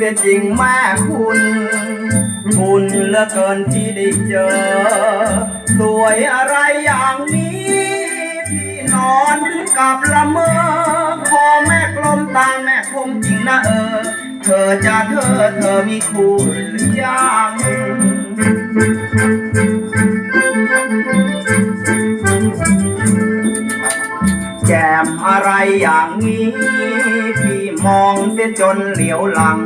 สียจริงแม่คุณคุณเหลือเกินที่ได้เจอ สวยอะไรอย่างนี้ พี่นอนถึงกับละเมอคอแม่กลมตาแม่คมจริงนะเออ เธอจะเธอเธอมีคู่หรือยังแจมอะไรอย่างนี้ มองเสียจนเหลียวหลัง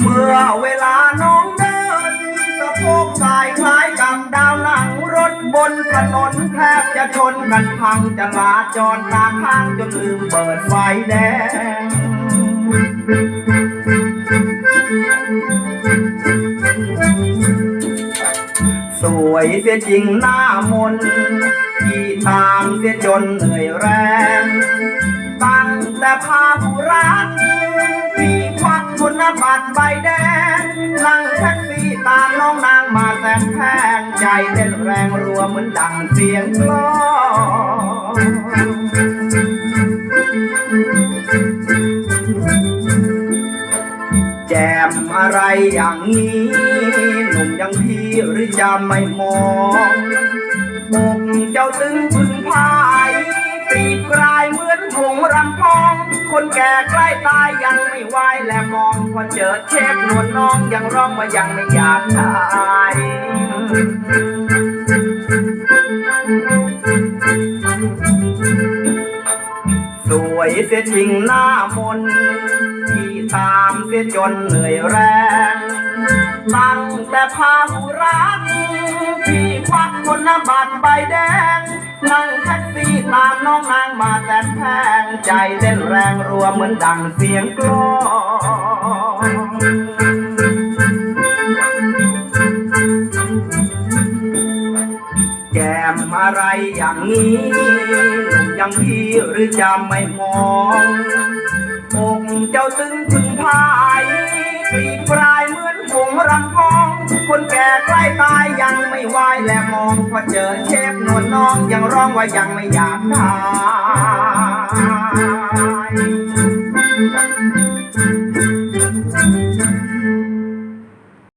เมื่อเวลาน้องเดินสะโพกสายคล้ายกับดาวหนังรถบนถนนแทบจะชนกันพังจะลาจรตาข้างจนลืมเปิดไฟแดงสวยเสียจริงหน้ามนที่ตามเสียจนเหนื่อยแรง ตั้งแต่พาผู้ รักพี่ควักคุณบัตรใบแดง นั่งแท็กซี่ตามน้องนางมาแสนแพงใจเต้นแรงรัวเหมือนดังเสียงกลองแจมอะไรอย่างนี้หนุ่มยังพี่หรือจะไม่มองอกเจ้าตึงพึงพายตีกลายเหมือนผงรำพอง คนแก่ใกล้ตายยังไม่ไหวและมองพอเจอเชฟนวลน้องยังร้องว่ายังไม่อยากตายสวยเสียจริงหน้ามนที่ตามเสียจนเหนื่อยแรงตั้งแต่พาหูรักพี่ควักคนบัตรใบแดงนั่ง ตามน้องนางมาแสนแพงใจเต้นแรงรัวเหมือนดังเสียงกลองแกมอะไรอย่างนี้หนุ่มยังพี่หรือจะไม่มองอกเจ้าตึงพึงพายกรีปลา ยังไม่ไหวและมองพอเจอเชฟนวลน้องยังร้องว่ายังไม่อยากตาย